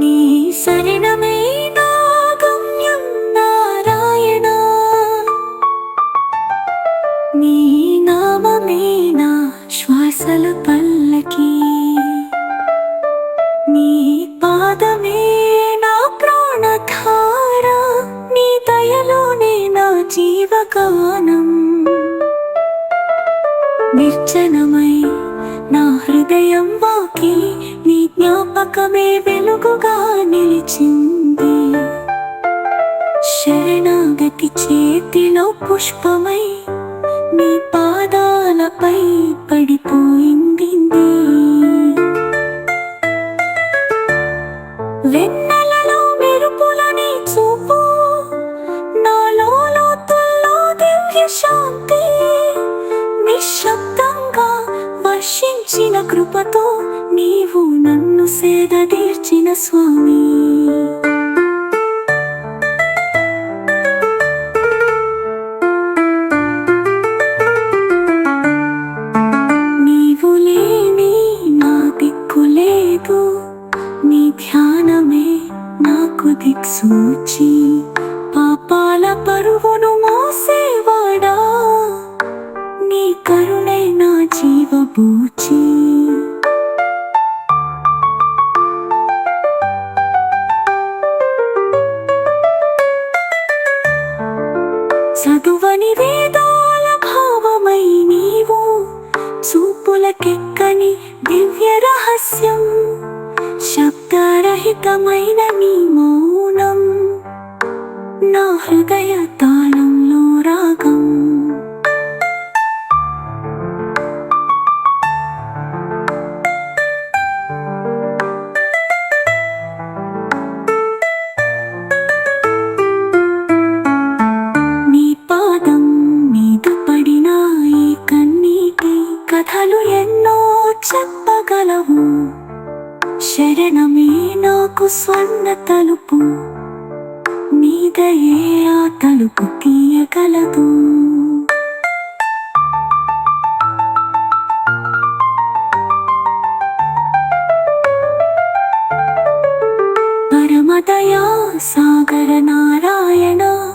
నీ శరణమే నా గమ్యం నారాయణ. నీ నామమే నా శ్వాసల పల్లకి. నీ పాదమే నా ప్రాణధార. నీ దయలోనే నా జీవగానం. నిర్జనమై నా హృదయం వాకి నీ జ్ఞాపకమే వెలుగుగా నిలిచింది. శరణాగతి చేతిలో పుష్పమై నీ పాదాలపై పడిపోయింది. వెన్న కృపతో నీవు నన్ను సేద తీర్చిన స్వామి. నీవు లేని నా దిక్కు లేదు నీ ధ్యానమే నాకు దిక్సూచి. పాపాల పరువును మోసేవా? చూపులకెక్కని దివ్య రహస్యం శబ్దరహితమైన నీ మౌనం. నా హృదయ తాళంలో రాగం శరణమే నాకు స్వర్ణ తలుపు నీదయే ఆ తలుపు తీయగలదు. పరమదయా సాగర నారాయణ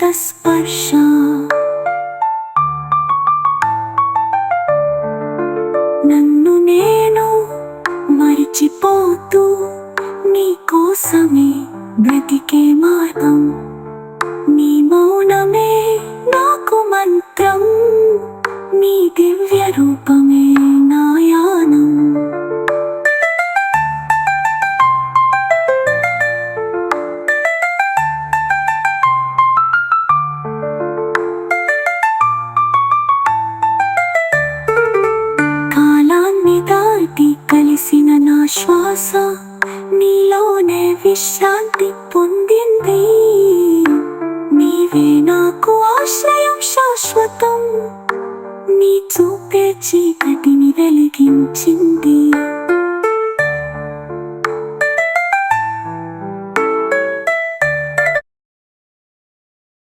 శాశ్వత స్పర్శ నన్ను నేను మరిచిపోతూ నీ కోసమే బ్రతికే మార్గం నీ మౌనమే నాకు మంత్రం నీ దివ్య రూపమే శ్వాస నీలోనే విశ్రాంతి పొందింది. నీవే నాకు ఆశ్రయం శాశ్వతం. నీ చూపే చీకటిని వెలిగించింది.